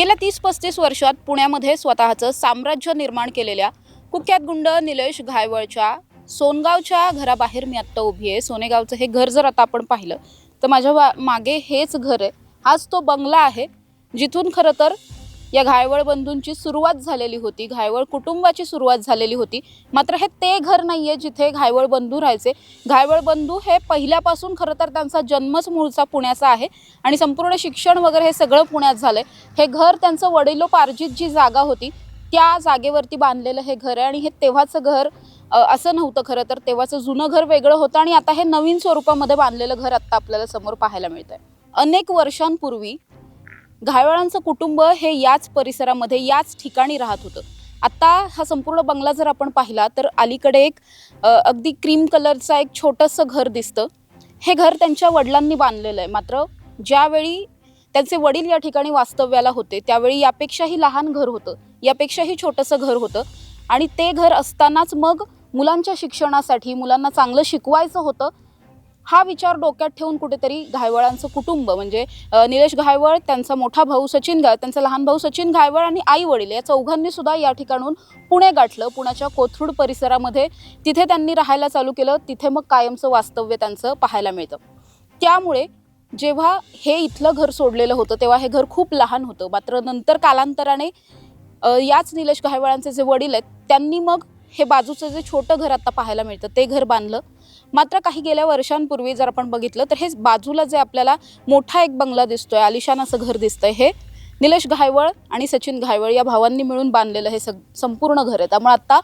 गेल्या तीस पस्तीस वर्षात पुण्यामध्ये स्वतःचं साम्राज्य निर्माण केलेल्या कुख्यात गुंड निलेश घायवळच्या सोनगावच्या घराबाहेर मी आत्ता उभी आहे. सोनेगावचं हे घर जर आता आपण पाहिलं तर माझ्या वा- मागे हेच घर आहे. हाच तो बंगला आहे जिथून खरं तर या घायवळ बंधूंची सुरुवात झालेली होती घायवळ कुटुंबाची सुरुवात झालेली होती. मात्र हे ते घर नाही आहे जिथे घायवळ बंधू राहायचे. घायवळ बंधू हे पहिल्यापासून खरं तर त्यांचा जन्मच मूळचा पुण्याचा आहे आणि संपूर्ण शिक्षण वगैरे हे सगळं पुण्यात झालंय. हे घर त्यांचं वडिलोपार्जित जी जागा होती त्या जागेवरती बांधलेलं हे घर आहे आणि हे तेव्हाचं घर असं नव्हतं खरं तर. तेव्हाचं जुनं घर वेगळं होतं आणि आता हे नवीन स्वरूपामध्ये बांधलेलं घर आत्ता आपल्याला समोर पाहायला मिळतंय. अनेक वर्षांपूर्वी घायवाळांचं कुटुंब हे याच परिसरामध्ये याच ठिकाणी राहत होतं. आत्ता हा संपूर्ण बंगला जर आपण पाहिला तर अलीकडे एक अगदी क्रीम कलरचा एक छोटंसं घर दिसतं. हे घर त्यांच्या वडिलांनी बांधलेलं आहे. मात्र ज्यावेळी त्यांचे वडील या ठिकाणी वास्तव्याला होते त्यावेळी यापेक्षाही लहान घर होतं. यापेक्षाही छोटंसं घर होतं. आणि ते घर असतानाच मग मुलांच्या शिक्षणासाठी मुलांना चांगलं शिकवायचं होतं. हा विचार डोक्यात ठेवून कुठेतरी घायवळांचं कुटुंब म्हणजे निलेश घायवळ त्यांचा मोठा भाऊ सचिन घा त्यांचा लहान भाऊ सचिन घायवळ आणि आई वडील या चौघांनी सुद्धा या ठिकाणून पुणे गाठलं. पुण्याच्या कोथरूड परिसरामध्ये तिथे त्यांनी राहायला चालू केलं. तिथे मग कायमचं वास्तव्य त्यांचं पाहायला मिळतं. त्यामुळे जेव्हा हे इथलं घर सोडलेलं होतं तेव्हा हे घर खूप लहान होतं. मात्र नंतर कालांतराने याच निलेश घायवळांचे जे वडील आहेत त्यांनी मग हे बाजूचं जे छोटं घर आता पाहायला मिळतं ते घर बांधलं. मात्र काही गेल्या वर्षांपूर्वी जर आपण बघितलं तर हे बाजूला जे आपल्याला मोठा एक बंगला दिसतोय आलिशान असं घर दिसतंय हे निलेश घायवळ आणि सचिन घायवळ या भावांनी मिळून बांधलेलं हे सग संपूर्ण घर आहे. त्यामुळे आत्ता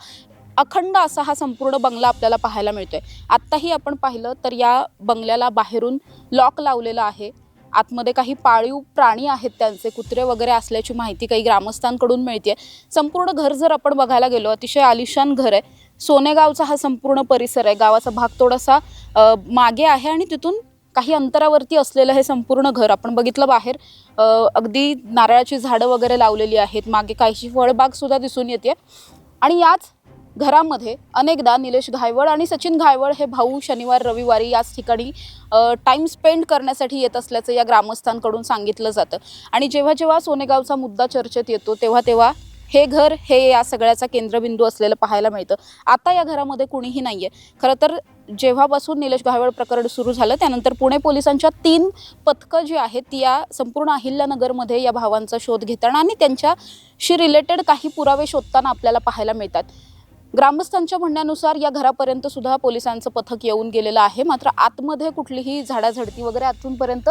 अखंड असा हा संपूर्ण बंगला आपल्याला पाहायला मिळतोय. आत्ताही आपण पाहिलं तर या बंगल्याला बाहेरून लॉक लावलेला आहे. आतमध्ये काही पाळीव प्राणी आहेत त्यांचे कुत्रे वगैरे असल्याची माहिती काही ग्रामस्थांकडून मिळते संपूर्ण घर जर आपण बघायला गेलो अतिशय आलिशान घर आहे. सोनेगावचा हा संपूर्ण परिसर आहे. गावाचा भाग थोडासा मागे आहे आणि तिथून काही अंतरावरती असलेलं हे संपूर्ण घर आपण बघितलं बाहेर. अगदी नारळाची झाडं वगैरे लावलेली आहेत. मागे काहीशी फळबाग सुद्धा दिसून येते आणि याच घरामध्ये अनेकदा निलेश घायवळ आणि सचिन घायवळ हे भाऊ शनिवार रविवारी याच ठिकाणी टाईम स्पेंड करण्यासाठी येत असल्याचं या ग्रामस्थांकडून सांगितलं जातं. आणि जेव्हा जेव्हा सोनेगावचा मुद्दा चर्चेत येतो तेव्हा तेव्हा हे घर हे या सगळ्याचा केंद्रबिंदू असलेलं पाहायला मिळतं. आता या घरामध्ये कुणीही नाही आहे खरं तर जेव्हापासून निलेश घायवळ प्रकरण सुरू झालं त्यानंतर पुणे पोलिसांच्या तीन पथकं जी आहेत ती या संपूर्ण अहिल्यानगरमध्ये या भावांचा शोध घेताना आणि त्यांच्याशी रिलेटेड काही पुरावे शोधताना आपल्याला पाहायला मिळतात. ग्रामस्थांच्या म्हणण्यानुसार या घरापर्यंत सुद्धा पोलिसांचं पथक येऊन गेलेलं आहे. मात्र आतमध्ये कुठलीही झाडाझडती वगैरे अजूनपर्यंत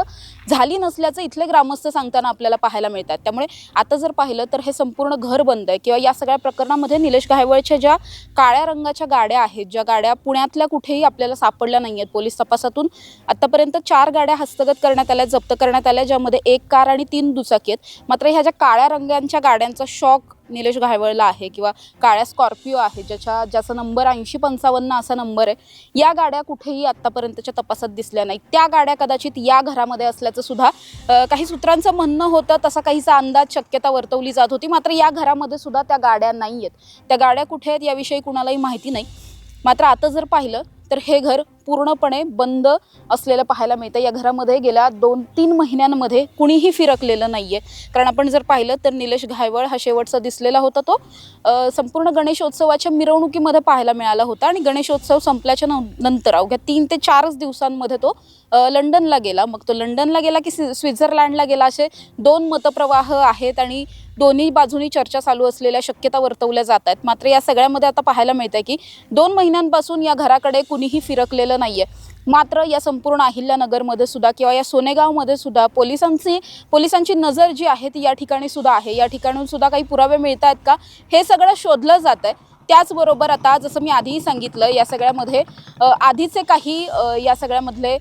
झाली नसल्याचं इथले ग्रामस्थ सांगताना आपल्याला पाहायला मिळतात. त्यामुळे आता जर पाहिलं तर हे संपूर्ण घर बंद आहे किंवा या सगळ्या प्रकरणामध्ये निलेश घायवळच्या ज्या काळ्या रंगाच्या गाड्या आहेत ज्या गाड्या पुण्यातल्या कुठेही आपल्याला सापडल्या नाही आहेत पोलीस तपासातून आतापर्यंत चार गाड्या हस्तगत करण्यात आल्या जप्त करण्यात आल्या ज्यामध्ये एक कार आणि तीन दुचाकी आहेत. मात्र ह्या ज्या काळ्या रंगांच्या गाड्यांचा शॉक निलेश घायवळला आहे किंवा काळ्या स्कॉर्पिओ आहे ज्याच्या ज्याचा नंबर ऐंशी पंचावन्न असा नंबर आहे या गाड्या कुठेही आत्तापर्यंतच्या तपासात दिसल्या नाहीत. त्या गाड्या कदाचित या घरामध्ये असल्याचं सुद्धा काही सूत्रांचं म्हणणं होतं तसा काहीचा अंदाज शक्यता वर्तवली जात होती मात्र या घरामध्ये सुद्धा त्या गाड्या नाही आहेत त्या गाड्या कुठे आहेत याविषयी कुणालाही माहिती नाही. मात्र आता जर पाहिलं तर हे घर पूर्णपणे बंद असलेलं पाहायला मिळतं. या घरामध्ये गेल्या दोन तीन महिन्यांमध्ये कुणीही फिरकलेलं नाही आहे कारण आपण जर पाहिलं तर निलेश घायवळ हा शेवटचा दिसलेला होता तो. संपूर्ण गणेशोत्सवाच्या मिरवणुकीमध्ये पाहायला मिळाला होता आणि गणेशोत्सव संपल्याच्या नंतर अवघ्या तीन ते चारच दिवसांमध्ये तो लंडनला गेला. मग तो लंडनला गेला की स्वित्झर्लँडला स्वित्झर्लंडला गेला असे दोन मतप्रवाह आहेत आणि दोन्ही बाजूनी चर्चा चालू असलेल्या शक्यता वर्तवल्या जात आहेत. मात्र या सगळ्यामध्ये आता पाहायला मिळतंय की दोन महिन्यांपासून या घराकडे कुणीही फिरकलेलं नाहीये. मात्र या संपूर्ण अहिल्यानगरमध्ये सुद्धा किंवा या सोनेगावमध्ये सुद्धा पोलिसांची पोलिसांची नजर जी आहे ती या ठिकाणी सुद्धा आहे. या ठिकाणून सुद्धा काही पुरावे मिळत आहेत का? हे सगळं शोधलं जात आहे त्याचबरोबर आता जसं मी आधीही सांगितलं या सगळ्यामध्ये आधीचे काही या सगळ्यामधले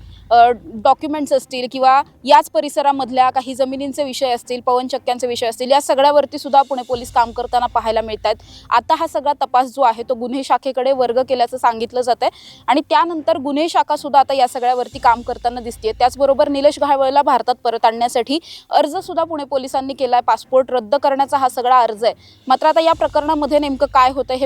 डॉक्युमेंट्स असतील किंवा याच परिसरामधल्या काही जमिनींचे विषय असतील पवनचक्क्यांचे विषय असतील या सगळ्यावरती सुद्धा पुणे पोलीस काम करताना पाहायला मिळत आहेत आता हा सगळा तपास जो आहे तो गुन्हे शाखेकडे वर्ग केल्याचं सांगितलं जात आहे आणि त्यानंतर गुन्हे शाखा सुद्धा आता या सगळ्यावरती काम करताना दिसते त्याचबरोबर निलेश घाळवळला भारतात परत आणण्यासाठी अर्ज सुद्धा पुणे पोलिसांनी केला आहे पासपोर्ट रद्द करण्याचा हा सगळा अर्ज आहे. मात्र आता या प्रकरणामध्ये नेमकं काय होतं हे